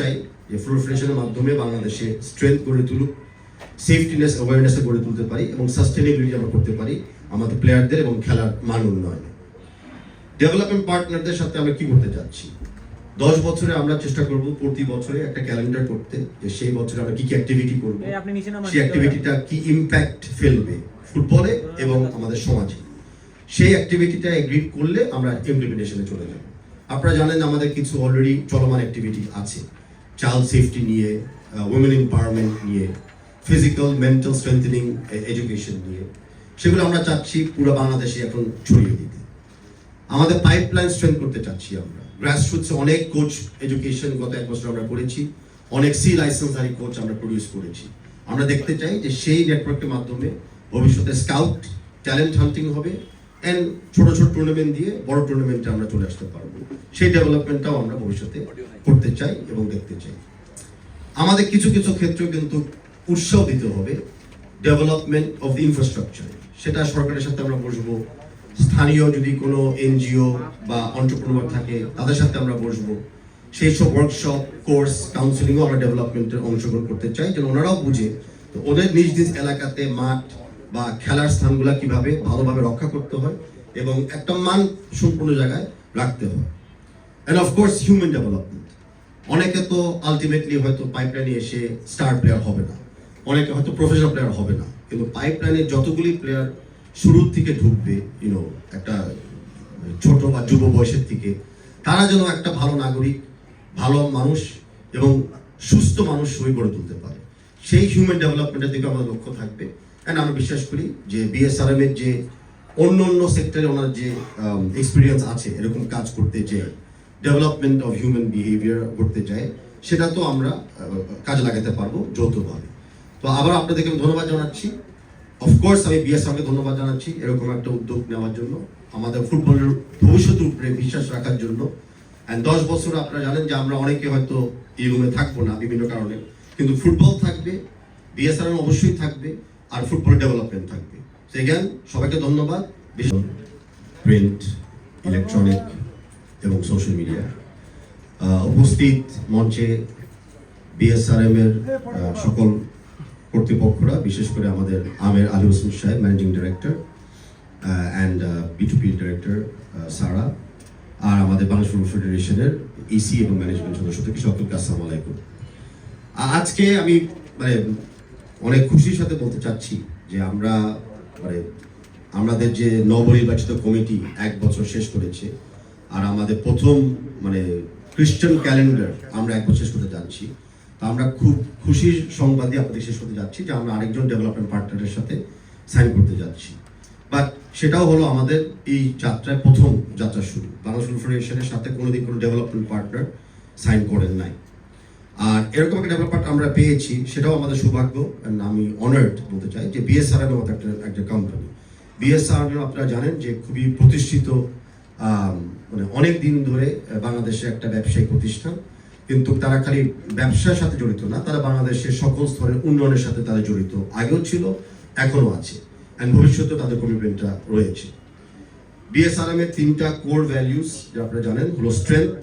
চাই যে ফ্লোর ফ্রেশনের মাধ্যমে বাংলাদেশে স্ট্রেংথ গড়ে তুলুক সেফটিনেস অ্যাওয়ারনেস গড়ে তুলতে পারি এবং সাস্টেনেবিলিটি আমরা করতে পারি আমাদের প্লেয়ারদের এবং খেলার মান উন্নয়নে। ডেভেলপমেন্ট পার্টনারদের সাথে আমরা কি করতে যাচ্ছি দশ বছরে আমরা চেষ্টা করব প্রতি বছরে একটা ক্যালেন্ডার করতে যে সেই বছরে আমরা কি কি অ্যাক্টিভিটি করব। সেই অ্যাক্টিভিটিটা কি ইম্প্যাক্ট ফেলবে ফুটবলে এবং আমাদের সমাজে। সেই অ্যাক্টিভিটিটা এগ্রিড করলে আমরা ইমপ্লিমেন্টেশনে চলে যাব। আপনারা জানেন আমাদের কিছু অলরেডি চলমান অ্যাক্টিভিটি আছে। চাইল্ড সেফটি নিয়ে উইমেন এম্পাওয়ারমেন্ট নিয়ে ফিজিক্যাল মেন্টাল স্ট্রেংথেনিং এডুকেশন নিয়ে, সেগুলো আমরা চাচ্ছি পুরো বাংলাদেশে এখন ছড়িয়ে দিতে। আমাদের পাইপলাইন স্ট্রেংথ করতে চাচ্ছি আমরা। গ্রাসরুটসে অনেক কোচ এডুকেশন গত এক বছর আমরা করেছি, অনেক সি লাইসেন্সধারী কোচ আমরা প্রডিউস করেছি। আমরা দেখতে চাই যে সেই নেটওয়ার্কের মাধ্যমে ভবিষ্যতে স্কাউট ট্যালেন্ট হান্টিং হবে অ্যান্ড ছোট ছোট টুর্নামেন্ট দিয়ে বড় টুর্নামেন্টে আমরা চলে আসতে পারব। সেই ডেভেলপমেন্টটাও আমরা ভবিষ্যতে করতে চাই এবং দেখতে চাই। আমাদের কিছু কিছু ক্ষেত্রে কিন্তু উৎসাহ দিতে হবে ডেভেলপমেন্ট অফ দ্য ইনফ্রাস্ট্রাকচার সেটা সরকারের সাথে আমরা বসবো। স্থানীয় যদি কোনো এনজিও বা অন্টারপ্রনার থাকে, তাদের সাথে আমরা বসবো। সেই সব ওয়ার্কশপ কোর্স কাউন্সিলিংও আমরা ডেভেলপমেন্টের অংশগ্রহণ করতে চাই। যেন ওনারাও বুঝে, তো ওদের নিজ নিজ এলাকাতে মাঠ বা খেলার স্থানগুলো কীভাবে ভালোভাবে রক্ষা করতে হয় এবং একটা মান সম্পূর্ণ জায়গায় রাখতে হয়। অ্যান্ড অফকোর্স হিউম্যান ডেভেলপমেন্ট অনেকে তো আলটিমেটলি হয়তো পাইপলাইনে এসে স্টার প্লেয়ার হবে না। অনেকে হয়তো প্রফেশনাল প্লেয়ার হবে না। কিন্তু পাইপলাইনে যতগুলি প্লেয়ার শুরুর থেকে ঢুকবে ইউনো একটা ছোট বা যুব বয়সের থেকে তারা যেন একটা ভালো নাগরিক, ভালো মানুষ এবং সুস্থ মানুষ হয়ে গড়ে তুলতে পারে। সেই হিউম্যান ডেভেলপমেন্টের দিকে আমাদের লক্ষ্য থাকবে। অ্যান্ড আমি বিশ্বাস করি যে বিএসআরএম এর যে অন্য অন্য সেক্টরে ওনার যে এক্সপিরিয়েন্স আছে এরকম কাজ করতে যে ডেভেলপমেন্ট অফ হিউম্যান বিহেভিয়ার করতে চায় সেটা তো আমরা আহ, কাজে লাগাতে পারব যৌথভাবে। তো আবার আপনাদেরকে আমি ধন্যবাদ জানাচ্ছি। অফকোর্স আমি বিএসআরকে ধন্যবাদ জানাচ্ছি এরকম একটা উদ্যোগ নেওয়ার জন্য আমাদের ফুটবলের ভবিষ্যতের উপরে বিশ্বাস রাখার জন্য। অ্যান্ড দশ বছর আপনারা জানেন যে আমরা অনেকে হয়তো এই রুমে থাকব না বিভিন্ন কারণে। কিন্তু ফুটবল থাকবে বিএসআর অবশ্যই থাকবে। আর ফুটবল ডেভেলপমেন্ট থাকবে। সবাইকে ধন্যবাদ। প্রিন্ট ইলেকট্রনিক এবং সোশ্যাল মিডিয়া উপস্থিত মঞ্চে বিএসআরএম এর সকল কর্তৃপক্ষরা, বিশেষ করে আমাদের Amer Ali Hossain Saheb managing director and বিটুপি director সারা, আর আমাদের বাংলাদেশ ফুটবল ফেডারেশনের ইসি এবং ম্যানেজমেন্ট সদস্য থেকে সকলকে আসসালামু আলাইকুম। আজকে আমি মানে অনেক খুশির সাথে বলতে চাচ্ছি যে আমরা মানে আমাদের যে নবনির্বাচিত কমিটি এক বছর শেষ করেছে, আর আমাদের প্রথম মানে খ্রিস্টান ক্যালেন্ডার আমরা এক বছর শেষ করতে যাচ্ছি। তো আমরা খুব খুশির সংবাদ দিয়ে আপনাদের শেষ করতে যাচ্ছি যে আমরা আরেকজন ডেভেলপমেন্ট পার্টনারের সাথে সাইন করতে যাচ্ছি। বাট সেটাও হলো আমাদের এই যাত্রায় প্রথম যাত্রা শুরু। বাংলাদেশ ফেডারেশনের সাথে কোনোদিন কোনো ডেভেলপমেন্ট পার্টনার সাইন করেন নাই। আর এরকম একটা ডেভেলপমেন্ট আমরা পেয়েছি, সেটাও আমাদের সৌভাগ্য আমি অনার্ড বলতে চাই যে বিএসআর এর মতো একটা একটা কোম্পানি বিএসআর আপনারা জানেন যে খুবই প্রতিষ্ঠিত মানে অনেক দিন ধরে বাংলাদেশে একটা ব্যবসায়িক প্রতিষ্ঠান, কিন্তু তারা খালি ব্যবসার সাথে জড়িত না, তারা বাংলাদেশের সকল স্তরের উন্নয়নের সাথে তারা জড়িত আগেও ছিল এখনও আছে অ্যান্ড ভবিষ্যতেও তাদের কমিটমেন্টটা রয়েছে। বিএসআরএম এর তিনটা কোর ভ্যালিউস যা আপনারা জানেন, হলো স্ট্রেংথ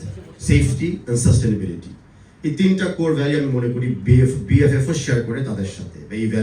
সেফটি অ্যান্ড সাস্টেনেবিলিটি এই তিনটা কোর ভ্যালু আমি মনে করি বিএফ বিএফএফও শেয়ার করে তাদের সাথে এই ভ্যালু